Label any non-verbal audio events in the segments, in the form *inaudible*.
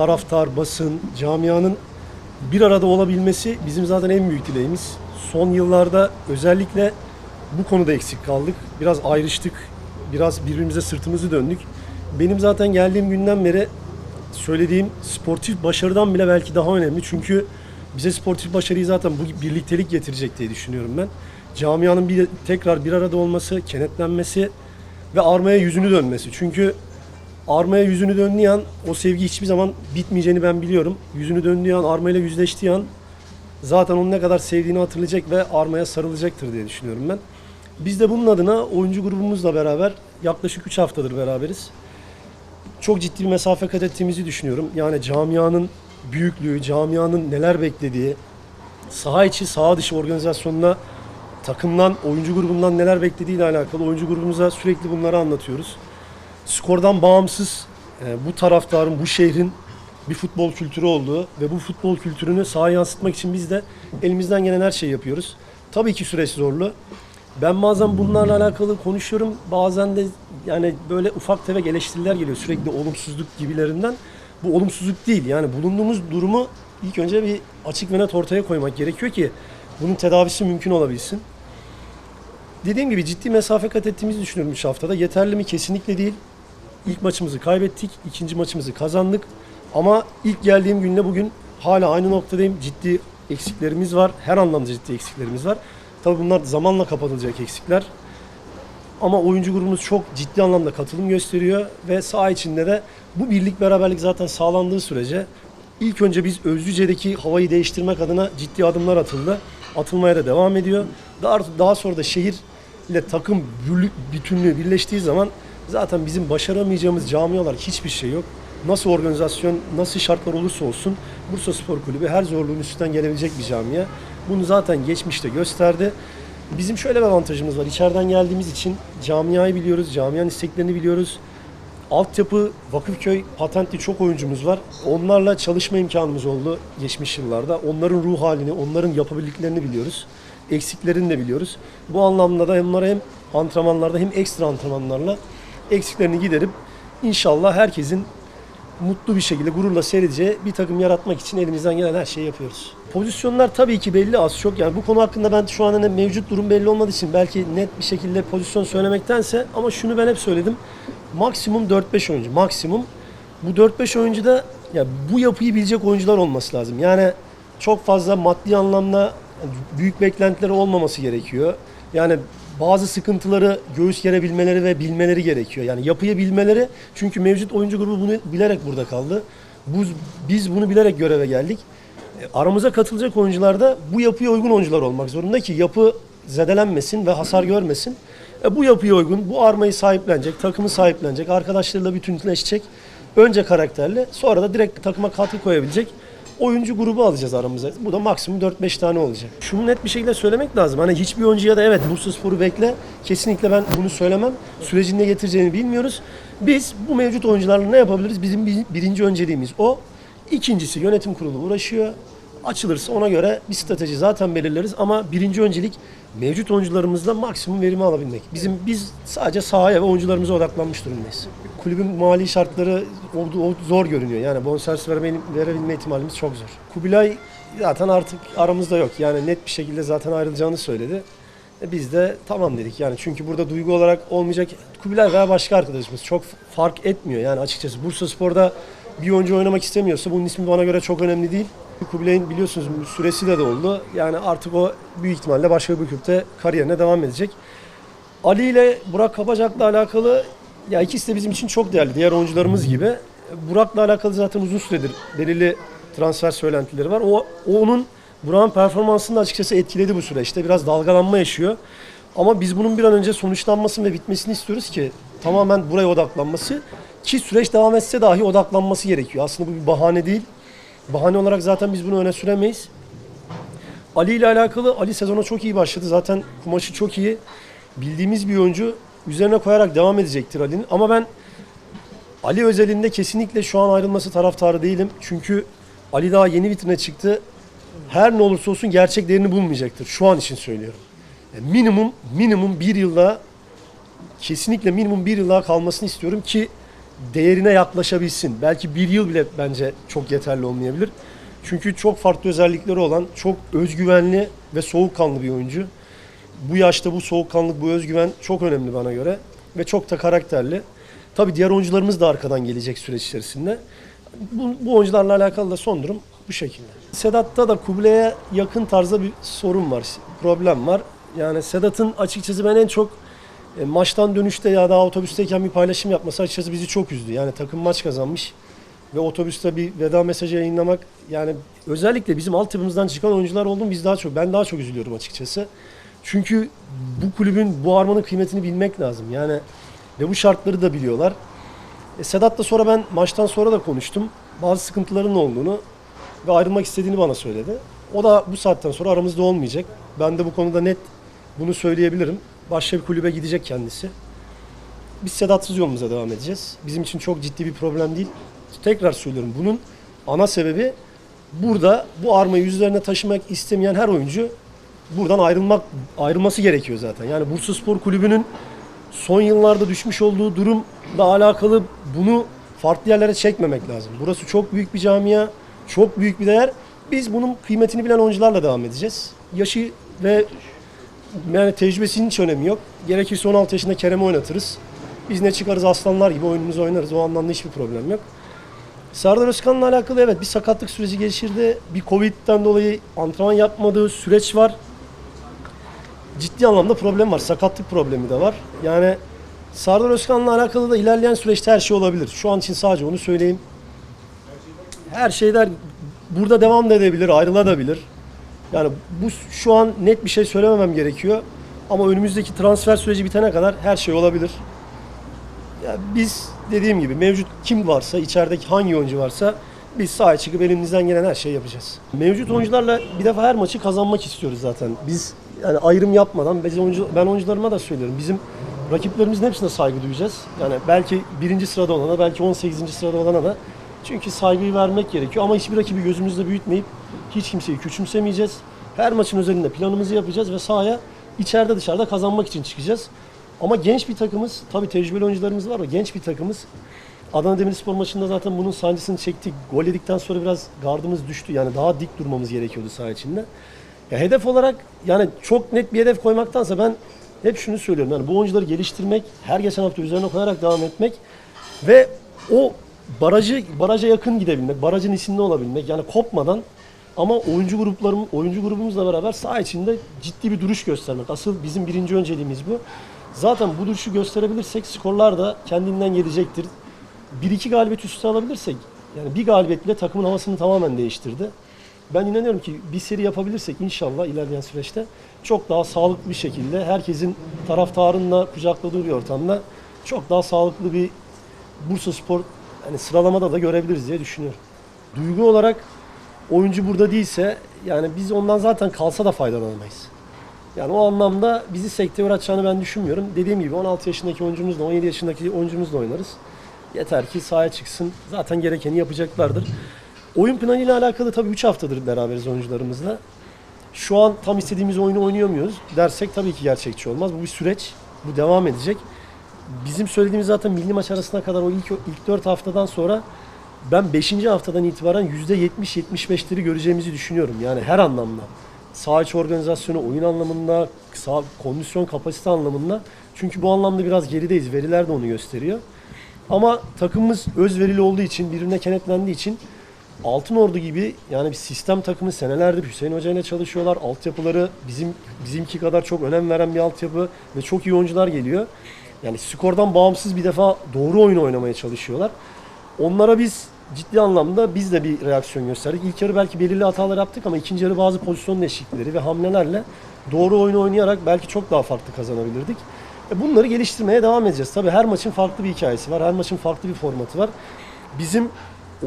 taraftar, basın, camianın bir arada olabilmesi bizim zaten en büyük dileğimiz. Son yıllarda özellikle bu konuda eksik kaldık. Biraz ayrıştık. Biraz birbirimize sırtımızı döndük. Benim zaten geldiğim günden beri söylediğim sportif başarıdan bile belki daha önemli. Çünkü bize sportif başarıyı zaten bu birliktelik getirecek diye düşünüyorum ben. Camianın bir tekrar bir arada olması, kenetlenmesi ve armaya yüzünü dönmesi. Çünkü armaya yüzünü döndüğü an o sevgi hiçbir zaman bitmeyeceğini ben biliyorum. Yüzünü döndüğü an, armayla yüzleştiği an zaten onu ne kadar sevdiğini hatırlayacak ve armaya sarılacaktır diye düşünüyorum ben. Biz de bunun adına oyuncu grubumuzla beraber yaklaşık 3 haftadır beraberiz. Çok ciddi bir mesafe kat ettiğimizi düşünüyorum. Yani camianın büyüklüğü, camianın neler beklediği, saha içi, saha dışı organizasyonuna takımdan, oyuncu grubundan neler beklediğiyle alakalı oyuncu grubumuza sürekli bunları anlatıyoruz. Skordan bağımsız e, bu taraftarın, bu şehrin bir futbol kültürü olduğu ve bu futbol kültürünü sahaya yansıtmak için biz de elimizden gelen her şeyi yapıyoruz. Tabii ki süreç zorlu. Ben bazen bunlarla alakalı konuşuyorum. Bazen de yani böyle ufak tefek eleştiriler geliyor sürekli olumsuzluk gibilerinden. Bu olumsuzluk değil. Yani bulunduğumuz durumu ilk önce bir açık ve net ortaya koymak gerekiyor ki bunun tedavisi mümkün olabilsin. Dediğim gibi ciddi mesafe kat ettiğimizi düşünüyorum 3 haftada. Yeterli mi? Kesinlikle değil. İlk maçımızı kaybettik, ikinci maçımızı kazandık. Ama ilk geldiğim günle bugün hala aynı noktadayım. Ciddi eksiklerimiz var. Her anlamda ciddi eksiklerimiz var. Tabii bunlar zamanla kapatılacak eksikler. Ama oyuncu grubumuz çok ciddi anlamda katılım gösteriyor ve saha içinde de bu birlik beraberlik zaten sağlandığı sürece ilk önce biz Özlüce'deki havayı değiştirmek adına ciddi adımlar atıldı. Atılmaya da devam ediyor. Daha, daha sonra da şehir ile takım bütünlüğü birleştiği zaman zaten bizim başaramayacağımız cami olarak hiçbir şey yok. Nasıl organizasyon, nasıl şartlar olursa olsun Bursa Spor Kulübü her zorluğun üstünden gelebilecek bir camia. Bunu zaten geçmişte gösterdi. Bizim şöyle bir avantajımız var. İçeriden geldiğimiz için camiayı biliyoruz, camianın isteklerini biliyoruz. Altyapı, Vakıfköy patentli çok oyuncumuz var. Onlarla çalışma imkanımız oldu geçmiş yıllarda. Onların ruh halini, onların yapabildiklerini biliyoruz. Eksiklerini de biliyoruz. Bu anlamda da onlara hem antrenmanlarda hem ekstra antrenmanlarla eksiklerini giderip inşallah herkesin mutlu bir şekilde gururla seyredeceği bir takım yaratmak için elimizden gelen her şeyi yapıyoruz. Pozisyonlar tabii ki belli az çok yani bu konu hakkında ben şu an hani mevcut durum belli olmadığı için belki net bir şekilde pozisyon söylemektense ama şunu ben hep söyledim. Maksimum 4-5 oyuncu maksimum. Bu 4-5 oyuncu da ya bu yapıyı bilecek oyuncular olması lazım. Yani çok fazla maddi anlamda büyük beklentileri olmaması gerekiyor. Yani bazı sıkıntıları göğüs gerebilmeleri ve bilmeleri gerekiyor. Yani yapıyı bilmeleri çünkü mevcut oyuncu grubu bunu bilerek burada kaldı. Bu, biz bunu bilerek göreve geldik. E, Aramıza katılacak oyuncular da bu yapıya uygun oyuncular olmak zorunda ki yapı zedelenmesin ve hasar görmesin. E, bu yapıya uygun, bu armayı sahiplenecek, takımı sahiplenecek, arkadaşlarıyla bütünleşecek. Önce karakterli, sonra da direkt takıma katkı koyabilecek oyuncu grubu alacağız aramıza. Bu da maksimum 4-5 tane olacak. Şunu net bir şekilde söylemek lazım. Hani hiçbir oyuncuya da evet Bursaspor'u bekle. Kesinlikle ben bunu söylemem. Sürecin ne getireceğini bilmiyoruz. Biz bu mevcut oyuncularla ne yapabiliriz? Bizim bir- birinci önceliğimiz o. İkincisi yönetim kurulu uğraşıyor. Açılırsa ona göre bir strateji zaten belirleriz ama birinci öncelik mevcut oyuncularımızla maksimum verimi alabilmek. Bizim biz sadece sahaya ve oyuncularımıza odaklanmış durumdayız. Kulübün mali şartları zor görünüyor. Yani bonservis verebilme ihtimalimiz çok zor. Kubilay zaten artık aramızda yok. Yani net bir şekilde zaten ayrılacağını söyledi. E biz de tamam dedik yani çünkü burada duygu olarak olmayacak Kubilay veya başka arkadaşımız çok fark etmiyor yani açıkçası Bursa Spor'da bir oyuncu oynamak istemiyorsa bunun ismi bana göre çok önemli değil. Kubilay'ın biliyorsunuz süresi de doldu. Yani artık o büyük ihtimalle başka bir kulüpte kariyerine devam edecek. Ali ile Burak Kabacak'la alakalı ya ikisi de bizim için çok değerli. Diğer oyuncularımız gibi. Burak'la alakalı zaten uzun süredir belirli transfer söylentileri var. O, o onun Burak'ın performansını da açıkçası etkiledi bu süreçte. Biraz dalgalanma yaşıyor. Ama biz bunun bir an önce sonuçlanmasını ve bitmesini istiyoruz ki tamamen buraya odaklanması ki süreç devam etse dahi odaklanması gerekiyor. Aslında bu bir bahane değil. Bahane olarak zaten biz bunu öne süremeyiz. Ali ile alakalı Ali sezona çok iyi başladı. Zaten kumaşı çok iyi. Bildiğimiz bir oyuncu üzerine koyarak devam edecektir Ali'nin. Ama ben Ali özelinde kesinlikle şu an ayrılması taraftarı değilim. Çünkü Ali daha yeni vitrine çıktı. Her ne olursa olsun gerçek değerini bulmayacaktır. Şu an için söylüyorum. Yani minimum minimum bir yılda kesinlikle minimum bir yıl daha kalmasını istiyorum ki değerine yaklaşabilsin. Belki bir yıl bile bence çok yeterli olmayabilir. Çünkü çok farklı özellikleri olan, çok özgüvenli ve soğukkanlı bir oyuncu. Bu yaşta bu soğukkanlık, bu özgüven çok önemli bana göre ve çok da karakterli. Tabii diğer oyuncularımız da arkadan gelecek süreç içerisinde. Bu, bu oyuncularla alakalı da son durum bu şekilde. Sedat'ta da Kuble'ye yakın tarzda bir sorun var, problem var. Yani Sedat'ın açıkçası ben en çok e, maçtan dönüşte ya da otobüsteyken bir paylaşım yapması açıkçası bizi çok üzdü. Yani takım maç kazanmış ve otobüste bir veda mesajı yayınlamak yani özellikle bizim altyapımızdan çıkan oyuncular oldu mu biz daha çok ben daha çok üzülüyorum açıkçası. Çünkü bu kulübün bu armanın kıymetini bilmek lazım. Yani ve bu şartları da biliyorlar. E, Sedat'la sonra ben maçtan sonra da konuştum. Bazı sıkıntıların olduğunu ve ayrılmak istediğini bana söyledi. O da bu saatten sonra aramızda olmayacak. Ben de bu konuda net bunu söyleyebilirim. Başka bir kulübe gidecek kendisi. Biz Sedat'sız yolumuza devam edeceğiz. Bizim için çok ciddi bir problem değil. Tekrar söylüyorum bunun ana sebebi burada bu armayı yüzlerine taşımak istemeyen her oyuncu buradan ayrılmak ayrılması gerekiyor zaten. Yani Bursa Spor Kulübü'nün son yıllarda düşmüş olduğu durumla alakalı bunu farklı yerlere çekmemek lazım. Burası çok büyük bir camia, çok büyük bir değer. Biz bunun kıymetini bilen oyuncularla devam edeceğiz. Yaşı ve yani tecrübesinin hiç önemi yok. Gerekirse 16 yaşında Kerem'i oynatırız. Biz ne çıkarız aslanlar gibi oyunumuzu oynarız. O anlamda hiçbir problem yok. Serdar Özkan'la alakalı evet bir sakatlık süreci geçirdi. Bir Covid'den dolayı antrenman yapmadığı süreç var. Ciddi anlamda problem var. Sakatlık problemi de var. Yani Serdar Özkan'la alakalı da ilerleyen süreçte her şey olabilir. Şu an için sadece onu söyleyeyim. Her şeyler burada devam da edebilir, ayrılabilir. Yani bu şu an net bir şey söylememem gerekiyor. Ama önümüzdeki transfer süreci bitene kadar her şey olabilir. Ya biz dediğim gibi mevcut kim varsa, içerideki hangi oyuncu varsa biz sahaya çıkıp elimizden gelen her şeyi yapacağız. Mevcut oyuncularla bir defa her maçı kazanmak istiyoruz zaten. Biz yani ayrım yapmadan ben oyuncularıma da söylüyorum. Bizim rakiplerimizin hepsine saygı duyacağız. Yani belki birinci sırada olana, belki 18. sırada olana da çünkü saygıyı vermek gerekiyor ama hiçbir rakibi gözümüzde büyütmeyip hiç kimseyi küçümsemeyeceğiz. Her maçın özelinde planımızı yapacağız ve sahaya içeride dışarıda kazanmak için çıkacağız. Ama genç bir takımız, tabii tecrübeli oyuncularımız var ama genç bir takımız. Adana Demirspor maçında zaten bunun sancısını çektik. Gol yedikten sonra biraz gardımız düştü. Yani daha dik durmamız gerekiyordu saha içinde. Ya hedef olarak yani çok net bir hedef koymaktansa ben hep şunu söylüyorum. Yani bu oyuncuları geliştirmek, her geçen hafta üzerine koyarak devam etmek ve o barajı baraja yakın gidebilmek, barajın içinde olabilmek yani kopmadan ama oyuncu gruplarım, oyuncu grubumuzla beraber saha içinde ciddi bir duruş göstermek. Asıl bizim birinci önceliğimiz bu. Zaten bu duruşu gösterebilirsek skorlar da kendinden gelecektir. Bir iki galibiyet üstü alabilirsek yani bir galibiyet bile takımın havasını tamamen değiştirdi. Ben inanıyorum ki bir seri yapabilirsek inşallah ilerleyen süreçte çok daha sağlıklı bir şekilde herkesin taraftarınla kucakladığı bir ortamda çok daha sağlıklı bir Bursa Spor yani sıralamada da görebiliriz diye düşünüyorum. Duygu olarak oyuncu burada değilse yani biz ondan zaten kalsa da faydalanamayız. Yani o anlamda bizi sekteye uğratacağını ben düşünmüyorum. Dediğim gibi 16 yaşındaki oyuncumuzla 17 yaşındaki oyuncumuzla oynarız. Yeter ki sahaya çıksın. Zaten gerekeni yapacaklardır. Oyun planıyla alakalı tabii 3 haftadır beraberiz oyuncularımızla. Şu an tam istediğimiz oyunu oynuyor muyuz dersek tabii ki gerçekçi olmaz. Bu bir süreç. Bu devam edecek. Bizim söylediğimiz zaten milli maç arasına kadar o ilk, ilk 4 haftadan sonra ben 5. haftadan itibaren %70-75'leri göreceğimizi düşünüyorum. Yani her anlamda. Sağ içi organizasyonu, oyun anlamında, sağ, kondisyon kapasite anlamında. Çünkü bu anlamda biraz gerideyiz. Veriler de onu gösteriyor. Ama takımımız özverili olduğu için, birbirine kenetlendiği için Altın Ordu gibi yani bir sistem takımı senelerdir Hüseyin Hoca ile çalışıyorlar. Altyapıları bizim bizimki kadar çok önem veren bir altyapı ve çok iyi oyuncular geliyor. Yani skordan bağımsız bir defa doğru oyun oynamaya çalışıyorlar. Onlara biz ciddi anlamda biz de bir reaksiyon gösterdik. İlk yarı belki belirli hatalar yaptık ama ikinci yarı bazı pozisyon değişiklikleri ve hamlelerle doğru oyunu oynayarak belki çok daha farklı kazanabilirdik. E bunları geliştirmeye devam edeceğiz. Tabii her maçın farklı bir hikayesi var. Her maçın farklı bir formatı var. Bizim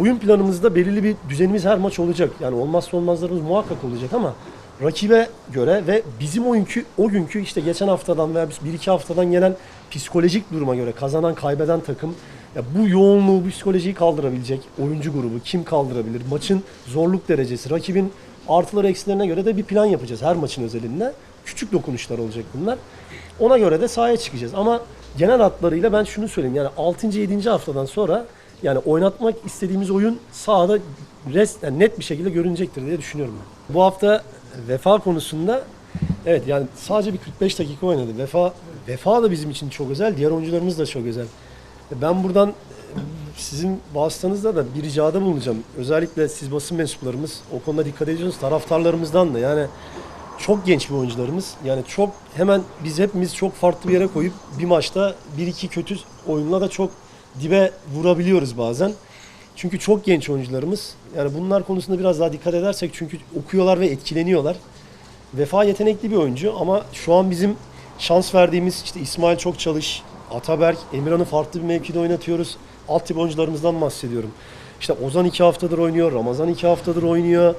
oyun planımızda belirli bir düzenimiz her maç olacak. Yani olmazsa olmazlarımız muhakkak olacak ama rakibe göre ve bizim oyunku o günkü işte geçen haftadan veya bir iki haftadan gelen psikolojik duruma göre kazanan kaybeden takım ya bu yoğunluğu bu psikolojiyi kaldırabilecek oyuncu grubu kim kaldırabilir? Maçın zorluk derecesi, rakibin artıları eksilerine göre de bir plan yapacağız her maçın özelinde. küçük dokunuşlar olacak bunlar. Ona göre de sahaya çıkacağız. Ama genel hatlarıyla ben şunu söyleyeyim. Yani 6. 7. haftadan sonra yani oynatmak istediğimiz oyun sahada rest, yani net bir şekilde görünecektir diye düşünüyorum ben. Bu hafta vefa konusunda evet yani sadece bir 45 dakika oynadı. Vefa vefa da bizim için çok özel. Diğer oyuncularımız da çok özel. Ben buradan e, sizin vasıtanızda da bir ricada bulunacağım. Özellikle siz basın mensuplarımız o konuda dikkat ediyorsunuz. Taraftarlarımızdan da yani çok genç bir oyuncularımız. Yani çok hemen biz hepimiz çok farklı bir yere koyup bir maçta bir iki kötü oyunla da çok dibe vurabiliyoruz bazen. Çünkü çok genç oyuncularımız. Yani bunlar konusunda biraz daha dikkat edersek çünkü okuyorlar ve etkileniyorlar. Vefa yetenekli bir oyuncu ama şu an bizim şans verdiğimiz işte İsmail çok çalış, Ataberk, Emirhan'ı farklı bir mevkide oynatıyoruz. Altyapı oyuncularımızdan bahsediyorum. İşte Ozan iki haftadır oynuyor, Ramazan iki haftadır oynuyor.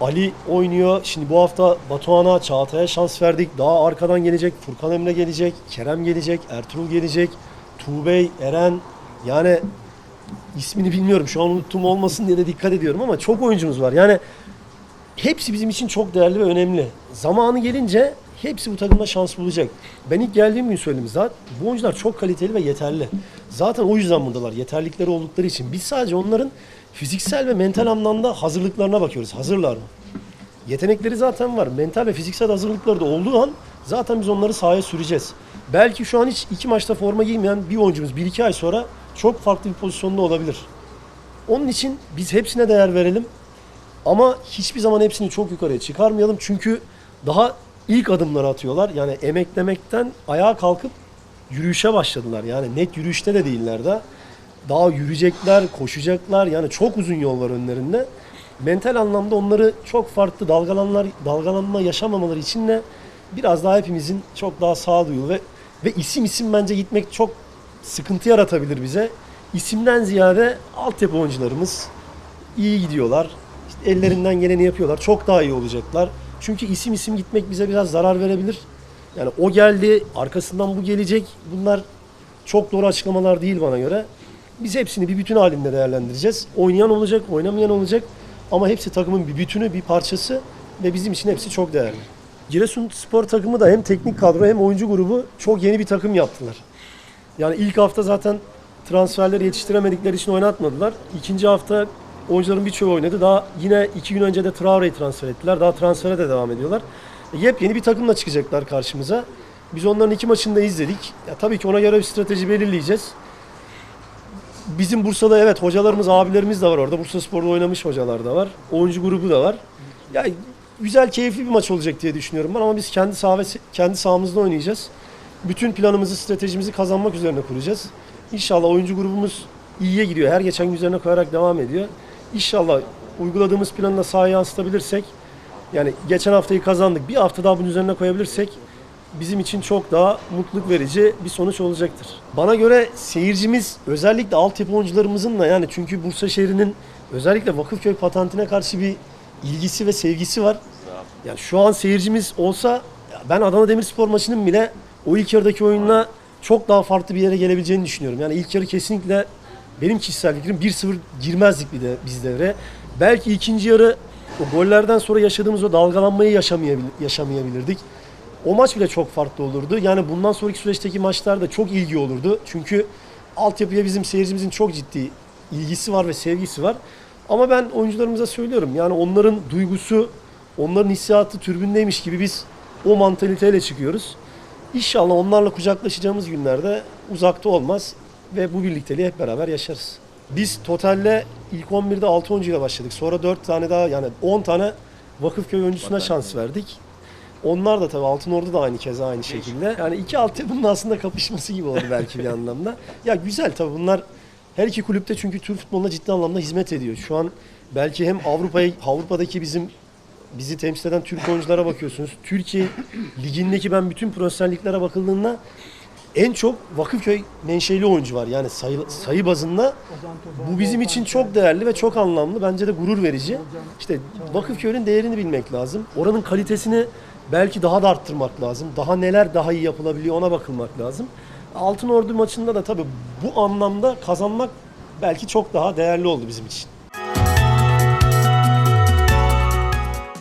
Ali oynuyor. Şimdi bu hafta Batuhan'a, Çağatay'a şans verdik. Daha arkadan gelecek. Furkan Emre gelecek. Kerem gelecek. Ertuğrul gelecek. Tuğbey, Eren. Yani ismini bilmiyorum. Şu an unuttuğum olmasın diye de dikkat ediyorum ama çok oyuncumuz var. Yani hepsi bizim için çok değerli ve önemli. Zamanı gelince hepsi bu takımda şans bulacak. Ben ilk geldiğim gün söyledim zaten. Bu oyuncular çok kaliteli ve yeterli. Zaten o yüzden buradalar. Yeterlikleri oldukları için. Biz sadece onların fiziksel ve mental anlamda hazırlıklarına bakıyoruz. Hazırlar mı? Yetenekleri zaten var. Mental ve fiziksel hazırlıkları da olduğu an zaten biz onları sahaya süreceğiz. Belki şu an hiç iki maçta forma giymeyen bir oyuncumuz bir iki ay sonra çok farklı bir pozisyonda olabilir. Onun için biz hepsine değer verelim. Ama hiçbir zaman hepsini çok yukarıya çıkarmayalım. Çünkü daha ilk adımları atıyorlar. Yani emeklemekten ayağa kalkıp yürüyüşe başladılar. Yani net yürüyüşte de değiller de. Daha yürüyecekler, koşacaklar. Yani çok uzun yol var önlerinde. Mental anlamda onları çok farklı dalgalanlar, dalgalanma yaşamamaları için de biraz daha hepimizin çok daha sağduyulu ve ve isim isim bence gitmek çok sıkıntı yaratabilir bize. İsimden ziyade altyapı oyuncularımız iyi gidiyorlar. Ellerinden geleni yapıyorlar. Çok daha iyi olacaklar. Çünkü isim isim gitmek bize biraz zarar verebilir. Yani o geldi, arkasından bu gelecek. Bunlar çok doğru açıklamalar değil bana göre. Biz hepsini bir bütün halinde değerlendireceğiz. Oynayan olacak, oynamayan olacak. Ama hepsi takımın bir bütünü, bir parçası ve bizim için hepsi çok değerli. Giresun spor takımı da hem teknik kadro hem oyuncu grubu çok yeni bir takım yaptılar. Yani ilk hafta zaten transferleri yetiştiremedikleri için oynatmadılar. İkinci hafta oyuncuların birçoğu oynadı. Daha yine iki gün önce de Traore'yi transfer ettiler. Daha transfere de devam ediyorlar. Yepyeni bir takımla çıkacaklar karşımıza. Biz onların iki maçını da izledik. Ya, tabii ki ona göre bir strateji belirleyeceğiz. Bizim Bursa'da evet hocalarımız, abilerimiz de var orada. Bursa Spor'da oynamış hocalar da var. Oyuncu grubu da var. Ya güzel, keyifli bir maç olacak diye düşünüyorum ben ama biz kendi saha ve kendi sahamızda oynayacağız. Bütün planımızı, stratejimizi kazanmak üzerine kuracağız. İnşallah oyuncu grubumuz iyiye gidiyor. Her geçen gün üzerine koyarak devam ediyor. İnşallah uyguladığımız planı da sahaya yansıtabilirsek yani geçen haftayı kazandık. Bir hafta daha bunun üzerine koyabilirsek bizim için çok daha mutluluk verici bir sonuç olacaktır. Bana göre seyircimiz özellikle altyapı oyuncularımızın da yani çünkü Bursa şehrinin özellikle Vakıfköy patentine karşı bir ilgisi ve sevgisi var. Yani şu an seyircimiz olsa ben Adana Demirspor maçının bile o ilk yarıdaki oyunla çok daha farklı bir yere gelebileceğini düşünüyorum. Yani ilk yarı kesinlikle benim kişisel fikrim 1-0 girmezdik bir de biz devre. Belki ikinci yarı o gollerden sonra yaşadığımız o dalgalanmayı yaşamayabil- yaşamayabilirdik. O maç bile çok farklı olurdu. Yani bundan sonraki süreçteki maçlarda çok ilgi olurdu. Çünkü altyapıya bizim seyircimizin çok ciddi ilgisi var ve sevgisi var. Ama ben oyuncularımıza söylüyorum. Yani onların duygusu, onların hissiyatı türbündeymiş gibi biz o mantaliteyle çıkıyoruz. İnşallah onlarla kucaklaşacağımız günlerde uzakta olmaz ve bu birlikteliği hep beraber yaşarız. Biz totalde ilk 11'de 6 oyuncuyla başladık. Sonra 4 tane daha yani 10 tane Vakıfköy oyuncusuna şans verdik. Onlar da tabii Altınordu da aynı keza aynı şekilde. Yani iki altyapının aslında kapışması gibi oldu belki bir *laughs* anlamda. Ya güzel tabii bunlar her iki kulüpte çünkü Türk futboluna ciddi anlamda hizmet ediyor. Şu an belki hem Avrupa'ya *laughs* Avrupa'daki bizim bizi temsil eden Türk oyunculara bakıyorsunuz. Türkiye ligindeki ben bütün profesyonelliklere bakıldığında en çok Vakıfköy menşeli oyuncu var. Yani sayı, sayı bazında bu bizim için çok değerli ve çok anlamlı. Bence de gurur verici. İşte Vakıfköy'ün değerini bilmek lazım. Oranın kalitesini belki daha da arttırmak lazım. Daha neler daha iyi yapılabiliyor ona bakılmak lazım. Altın Ordu maçında da tabii bu anlamda kazanmak belki çok daha değerli oldu bizim için.